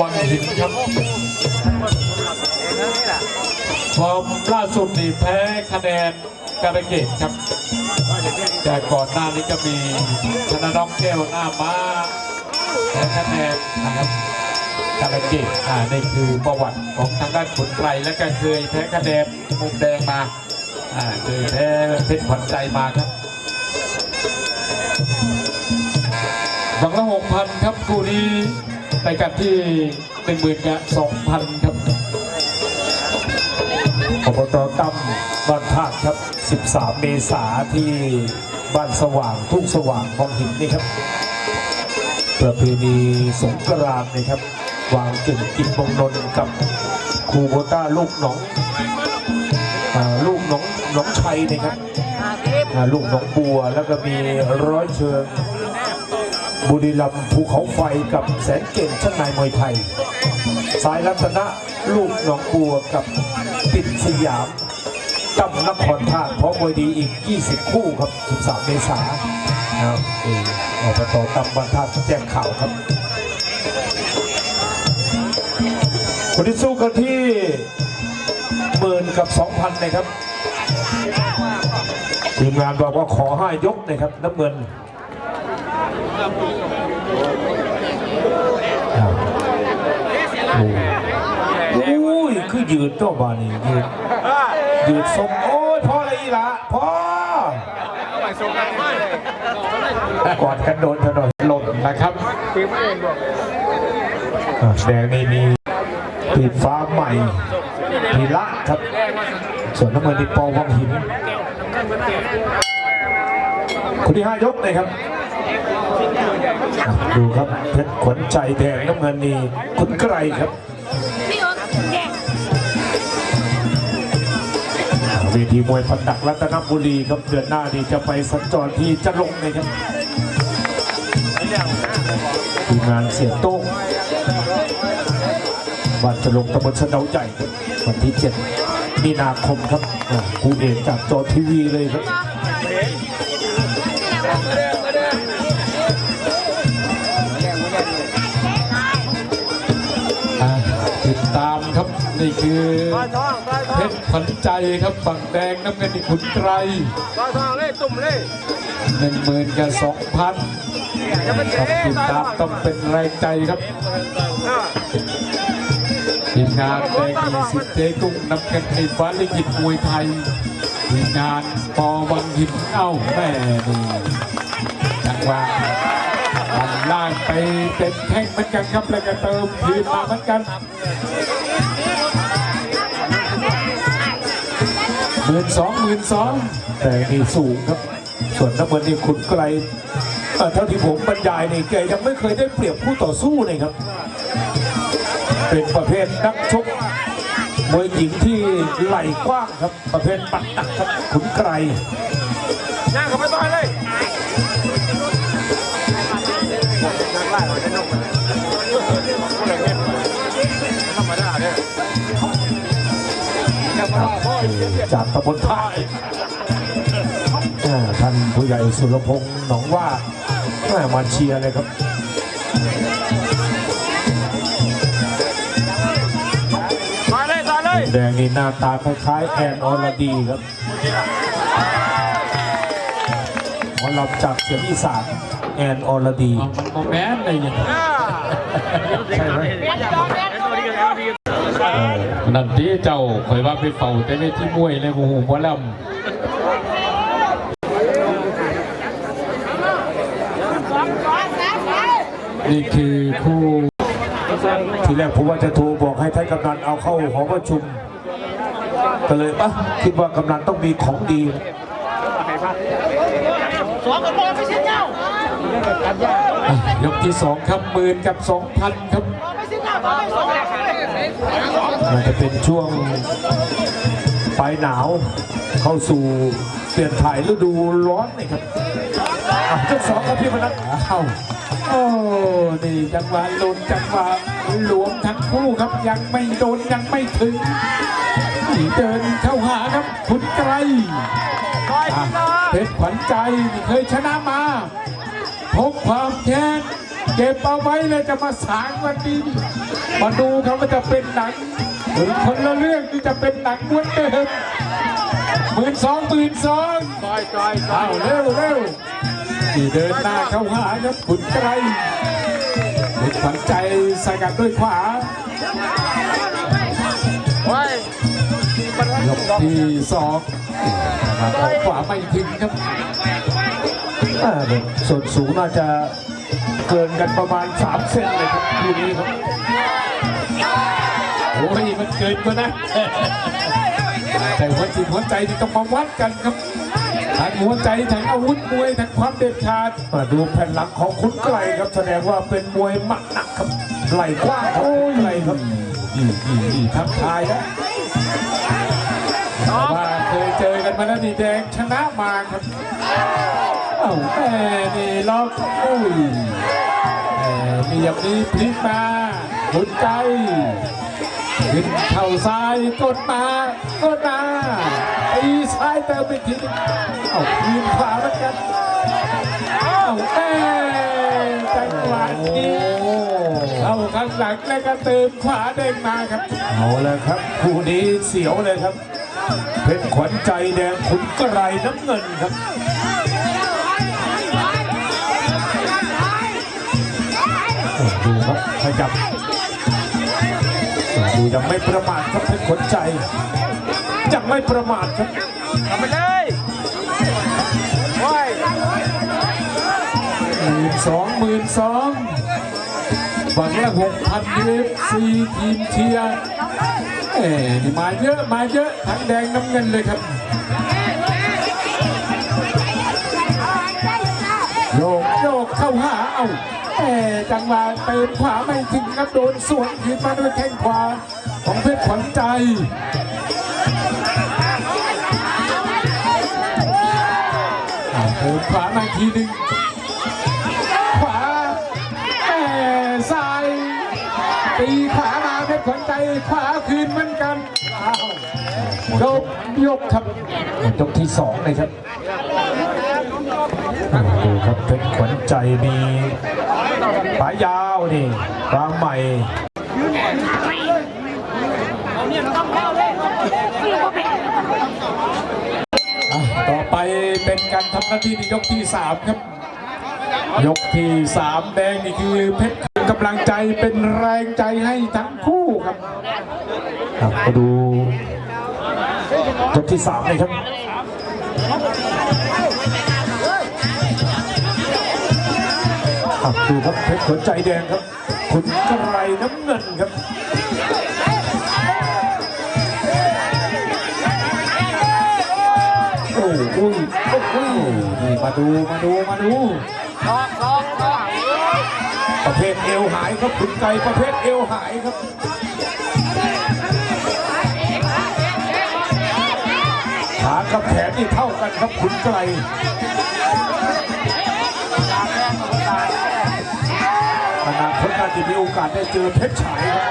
วังหินครับฟอร์มล่าสุดนี่แพ้คะแนนการเกดครับ แต่ก่อนหน้านี้ก็มีธนาน้องแก้วหน้าม้าแพ้คะแนนนะครับการเกดอ่านี่คือประวัติของทางด้านขุนไกรและก็เคยแพ้คะแนนมุมแดงมาอ่าเคยแพ้เพชรขวัญใจมาครับฝั่งละหกพันครับคู่นี้ ในกันที่หนึ่งหมื่นกับสองพันครับอบตตั้มบ้านธาตุครับ 13 เมษาที่บ้านสว่างทุ่งสว่างคลองหินนี่ครับประเพณีสงกรานต์นะครับ วางเก่งกินบงนนท์กับครูโบต้าลูกหนองอลูกหนองหนองชัยนะครับลูกหนองบัวแล้วก็มีร้อยเชิง บุรีรัมย์ภูเขาไฟกับแสนเก่งช่างนายมวยไทย สายรัตนะลูกหนองบัวกับปิดสยามกำนครธาตุพร้อมมวยดีอีก 20 คู่ครับ 13 เมษายนนะครับเอออบตกำบันธาตุแจ้งข่าวครับคนที่สู้กันที่หมื่นกับ 2,000นะครับทีมงานบอกว่าขอห้ายกนะครับน้ำเงิน ยคือยืดตัวบานี่ยืดยืดทรงโอ้ยพ่ออะไรอีละพ่อกอดกันโดนถนนหล่นนะครับอะแดงนี่มีปีฟ้าใหม่พีละครับ ส่วนน้ำเงินนี่ปอวังหินคนที่ห้ายกเลยครับ ดูครับเพชรขวัญใจแดงน้ำเงินนี่คุณไกรครับ เวทีมวยพันดักรัตนบุรีครับเดือนหน้านี้จะไปสัญจรที่จะลงเลยครับทีมงานเสียโต้งวันจะลงตำบลสะเดาใหญ่วันที่ 7 มีนาคมครับคู่เอกจากจอทีวีเลยครับ นี่คือเพชรขวัญใจครับฝั่งแดงน้ำเงินนี่ขุนไกรต่อทางเลยตุ่มเลยหนึ่งหมื่นกับสองพันต้องติดตามต้องเป็นแรงใจครับทีมงานแดงมีสิทธิ์เจกุ้งน้ำเงินในฟ้าลิขิตมวยไทยทีมงานปอวังหินเอ้าแม่นี่จังหวะตันล่างไปเป็นแข้งเหมือนกันครับแล้วก็เติมทีมมาเหมือนกัน หมื่นสองหมื่นสองแต่นี่สูงครับ ส่วนน้ำเงินนี่ขุนไกลเอ่อเท่าที่ผมบรรยายนี่แกยังไม่เคยได้เปรียบคู่ต่อสู้เลยครับ เป็นประเภทนักชกมวยหญิงที่ไหล่กว้างครับ ประเภทปัดตักครับขุนไกรย่างเข้าไปต่อยเลย จากตำบลท่าอ่าท่านผู้ใหญ่สุรพงษ์หนองว่าแม่มาเชียร์เลยครับต่อยเลยต่อยเลยแดงนี่หน้าตาคล้ายๆแอนอรดีครับหมอลำจากเสียงอีสานแอนอรดีเอามันโมแมนอะไรอย่างเงี้ยใช่ไหมเออ นั่นที่เจ้าคอยว่าไปเฝ้าแต่ไม่ที่มวยเลยโอ้โหหัวลำนี่คือคู่ทีแรกผมว่าจะโทรบอกให้ท่านกำนันเอาเข้าหอประชุม ก็เลยอะคิดว่ากำนันต้องมีของดีอะยกที่สองครับหมื่นกับสองพันครับมั นจะเป็นช่วงปลายหนาว เข้าสู่เปลี่ยนถ่ายฤดูร้อนนี่ครับอะเจ้าสองครับพี่พนักเข้าโอ้นี่จังหวะลุนจังหวะหลวมทั้งคู่ครับยังไม่โดนยังไม่ถึงนี่เดินเข้าหาครับคุณไกรต่อยอะทีละเพชรขวัญใจนี่เคยชนะมาพบความแค้นเก็บเอาไว้เลยจะมาสางวันนี้มาดูครับว่าจะเป็นหนัง หรือคนละเรื่องที่จะเป็นหนังม้วนเดิมหมื่นสองหมื่นสองจอยจอยจอเอายเร็วเร็วที่เดินหน้าเข้าหาครับขุนไกรเป็นขวัญใจใส่กันด้วยขวาโอ้ยมันยกที่สองมาออกขวาไม่ถึงครับอ่าส่วนสูงน่าจะเกินกันประมาณ 3 เซนเลยครับคู่นี้ครับ โอ้ยมันเกินกว่านะแต่หัวจิตหัวใจนี่ต้องมาวัดกันครับทั้งหัวใจทั้งอาวุธมวยทั้งความเด็ดขาดมาดูแผ่นหลังของคุณไกลครับ แสดงว่าเป็นมวยหมัดหนักครับไหลกว้างครับไกลครับนี่นี่นี่ทักทายนะแต่ว่าเคยเจอกันมาแล้วนี่แดงชนะมาครับเอ้าแม่นี่ล็อกโอ้ยแม่นี่อย่างนี้พลิกมาหุนใจ ขึ้นเข่าซ้ายกดมากดมาตีซ้ายเติมอีกทีหนึงเอายืนขวาเหมือนกันเอาแม่จังหวะนี้เข้าข้างหลังแล้วก็เติมขวาเด้งมาครับเอาแล้วครับคู่นี้เสียวเลยครับเป็นขวัญใจแดงขุนกระไรน้ำเงินครับดูครับขยับ ดูยังไม่ประมาทครับเป็นขนใจ ยังไม่ประมาทครับทำไปเลยโอ้ยหมื่นสองหมื่นสองวันละหกพันเอฟซีทีมเชียร์เอ้นี่มาเยอะมาเยอะทั้งแดงน้ำเงินเลยครับโยกโยกเข้าหาเอา แหมจังหวะเติมขวาไม่ถึงครับโดนสวนคืนมาด้วยแข้งขวาของเพชรขวัญใจเติมขวามาทีหนึ่งขวาแหมซ้ายตีขวามาเพชรขวัญใจขวาคืนเหมือนกันอ้าวยกยกครับยกที่สองเลยครับดูครับเพชรขวัญใจมี ปลายยาวนี่บางใหม่อะต่อไปเป็นการทำหน้าที่ในยกที่สามครับ ยกที่สามแดงนี่คือเพชรกำลังใจเป็นแรงใจให้ทั้งคู่ครับครับมาดูยกที่สามเลยครับ ดูครับเพชรขนใจแดงครับขุนกระไรน้ำเงินครับโอ้โหโอ้โหนี่มาดูมาดูมาดูลอกลอกลอกประเภทเอวหายครับขุนไก่ประเภทเอวหายครับขากับแขนนี่เท่ากันครับขุนไก่ นาคตน่าจะมีโอกาสได้เจอเพชรฉายครับ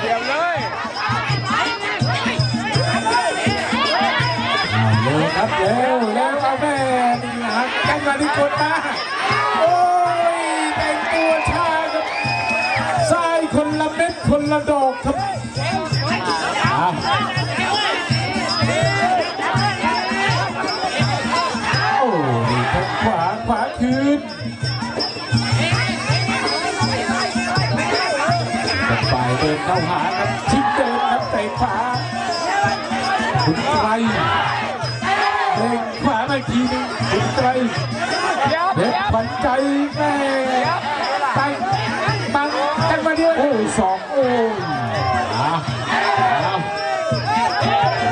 เตรียมเลยเร็วครับเร็วเร็วเอาแม่นี่หักกันมาที่คนมาโอ้ยแต่งตัวช้าครับซ้ายคนละเม็ดคนละดอกครับ เดินเข้าหาครับชิดเดินครับเตะขวาคุณไกรเล่งขวามาอีกทีหนึงถึงไกลเดี๋ยวเพเดี๋ชยรวขวัญใจแม่ตั้งตั้งกันมาเดียวโอ้ยสองโอ้ยอะเอา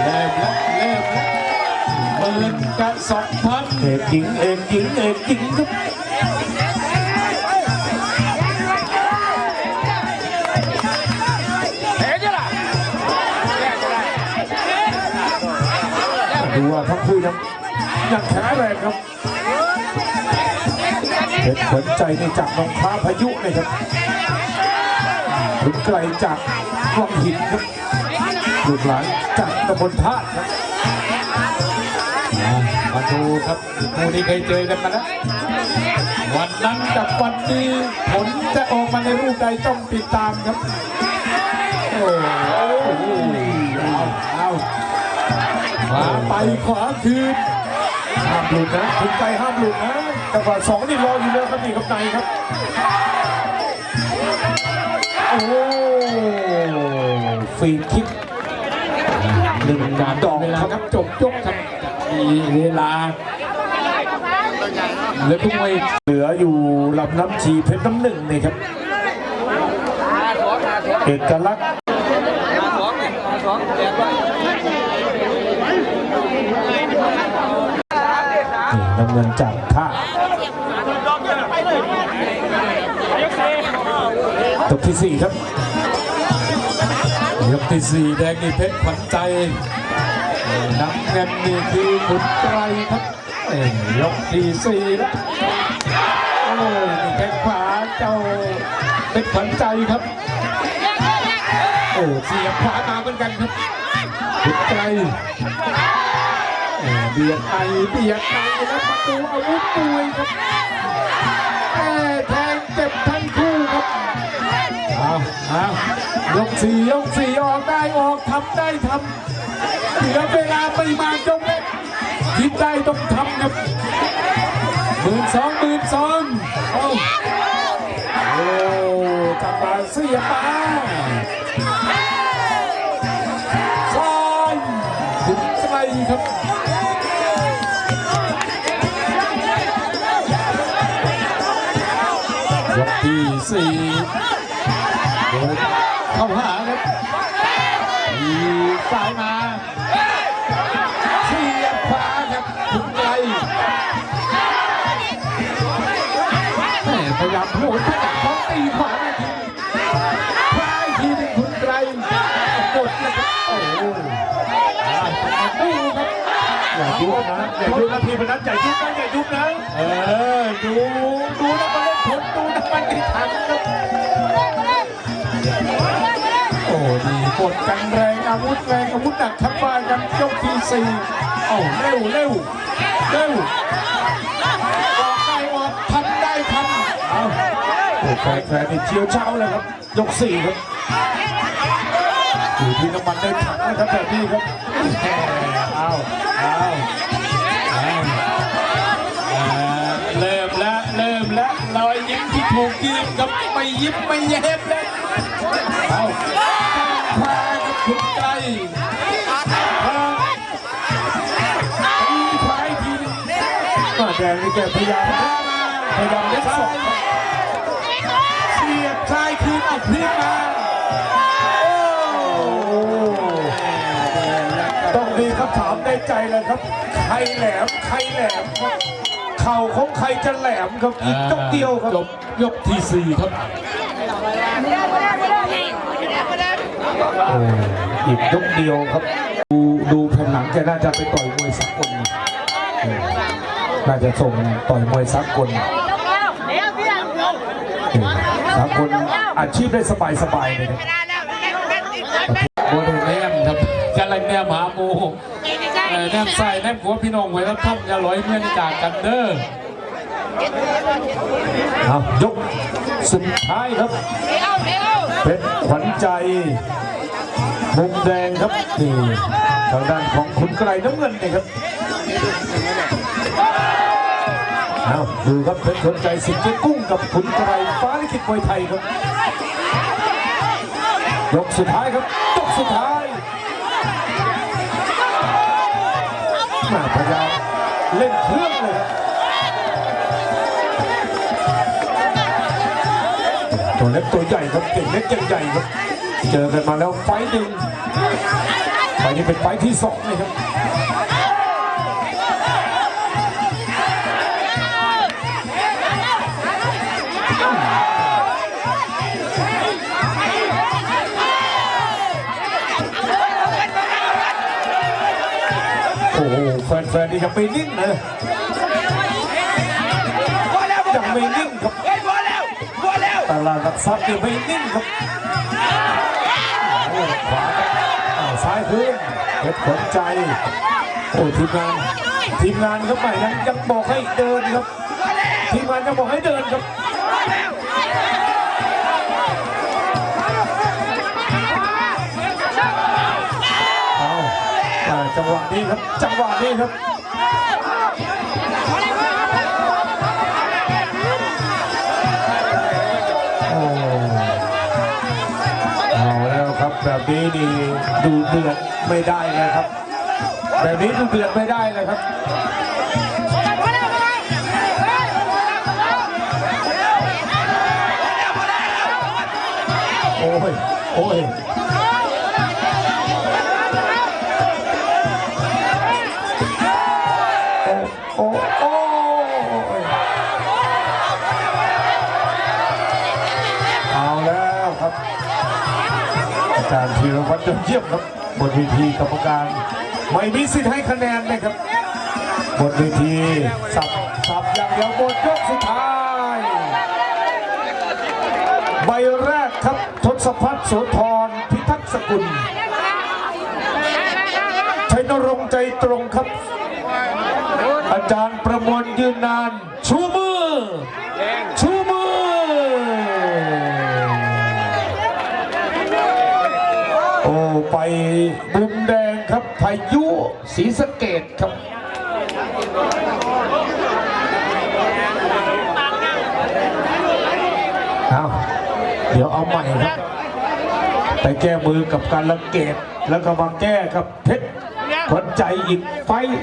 เริ่มแล้วเริ่มแล้วหมื่นกับสองพันเอกหญิงเอกหญิงเอกหญิงครับ ว่าทั้งคู่ยังยังแข็งแรงครับเพชรขวัญใจในจากหนองค้าพายุนะครับถึงไกลจากวังหินครับลูกหลานจากตำบลธาตุครับมาดูครับคู่นี้เคยเจอกันมาแล้ววันนั้นกับวันนี้ผลจะออกมาในรูปใดต้องติดตามครับ โอ้โหเอาเอา ขวาไปขวาคืนห้ามหลุดนะถึงใจห้ามหลุดนะจังหวะสองนี่รออยู่แล้วครับนี่ครับในครับ โอ้ฟรีคิกหนึ่งการดดออกกเวลาครับครับจบยกครับมีเวลาเหลือทุกมวยเหลืออยู่ลำน้ำชีเพชรน้ำหนึ่งนี่ครับเอกลักษณ์ น้ำเงินจากท่าตกที่สี่ครับยกที่สี่แดงนี่เพชรขวัญใจน้ำเงินนี่คือขุนไกรครับเอ้ยยกที่สี่แล้วโอ้ยแข้งขวาเจ้าเพชรขวัญใจครับ โอ้เสียบขวามาเหมือนกันครับขุนไกร เอ้ยเบียดไปเบียดไปแล้วประตูอาวุธปุยครับแม่แทงเจ็บทั้งคู่ครับเอาเอายกสี่ยกสี่ออกได้ออกทำได้ทำเหลือเวลาไม่มากยกเล็กคิดได้ต้องทำครับหมื่นสองหมื่นสองเอาโอ้จับมาเสียมาซ้ายถึงไกลครับ ที่สี่เดินเข้าหาครับมีสายมาเสียบขวาครับถึงไกลแม่พยายามโหนขยับขาตีขวามาที กดเลยครับโอ้โหอ่าดูครับอย่ายุบนะอย่ายุบนะพี่พนันอย่ายุบนะอย่ายุบนะเออดูดูแล้วมันเล่นผลดูแล้วมันไม่ทันครับโอ้ดีกดกันแรงอาวุธแรงอาวุธหนักทับบ้านกันยกที่สี่เอ้าเร็วเร็วเร็วออกได้ออกทำได้ทำเอาแฟนแฟนนี่เชียวเช้าเลยครับ ยกสี่ครับ อยู่ที่น้ำมันได้ถังนะครับแบบนี้ครับเอาเอาเริ่มแล้วเริ่มแล้วรอยยิ้มที่ถูกยิ้มกับไม่ยิ้มไม่แย้มแล้วเอาขวากับคุณไกลขวาตีขวาอีกทีหนึงแดงนี่แกพยายามพยายามเล็กสองเสียบซ้ายคืนเอาพลิกมา ในใจเลยครับใครแหลมใครแหลมครับเข่าของใครจะแหลมครับอีกยกเดียวครับจบยกที่สี่ครับโอ้อีกยกเดียวครับ ดูดูแผ่นหลังแกน่าจะไปต่อยมวยสากลนี่เออน่าจะส่งต่อยมวยสากลเออสากลอาชีพได้สบายสบายๆเลยครับ โมโดแนมครับกันไรแนมหาโมเอ่อ แนมใส่แนมหัวพี่น้องไว้แล้วท่อมอย่าลอยเมื่อนจากกันเด้อเอายกสุดท้ายครับเพชรขวัญใจมุมแดงครับนี่ทางด้านของขุนไกรน้ำเงินนี่ครับเอาดูครับเพชรขวัญใจสิทธิ์เจ๊กุ้งกับขุนไกรฟ้าลิขิตมวยไทยครับยกสุดท้ายครับยกสุดท้าย พยายามเล่นเครื่องเลยตัวเล็กตัวใหญ่ครับเก่งเล็กเก่งใหญ่ครับ เจอกันมาแล้วไฟหนึ่งไฟนี้เป็นไฟที่สองเลยครับ อ้โหแฟนๆนี่ยังไม่นิ่งนะยังไม่นิ่งครับตลาดหลักทรัพย์นี่ไม่นิ่งครับโอ้ขวาครับอ้าวซ้ายพื้นเพชรขนใจโอ้ทีมงานทีมงานครับใหม่นั้นยังบอกให้เดินครับทีมงานยังบอกให้เดินครับ จังหวะนี้ครับ จังหวะนี้ครับเอาแล้วครับแบบนี้นี่ดูเดือดไม่ได้เลยครับ แบบนี้ดูเดือดไม่ได้เลยครับโอ้ย โอ้ย พีรวัตรยอดเยี่ยมครับบนเวทีกรรมการ ไม่มีสิทธิ์ให้คะแนนนะครับบนเวทีสับสับอย่างเดียวหมดยกสุดท้ายใบแรกครับทศพัฒน์โสธรพิทักษ์สกุลชัยนรงใจตรงครับ อาจารย์ประมวลยืนนานชูมือ อ้ไปมุมแดงครับพายุศรีสะเกดครับเอาเดี๋ยวเอาใหม่ครับ ไปแก้มือกับการละเกตแล้วก็มาแก้กับเพชรขวัญใจอีกไฟต์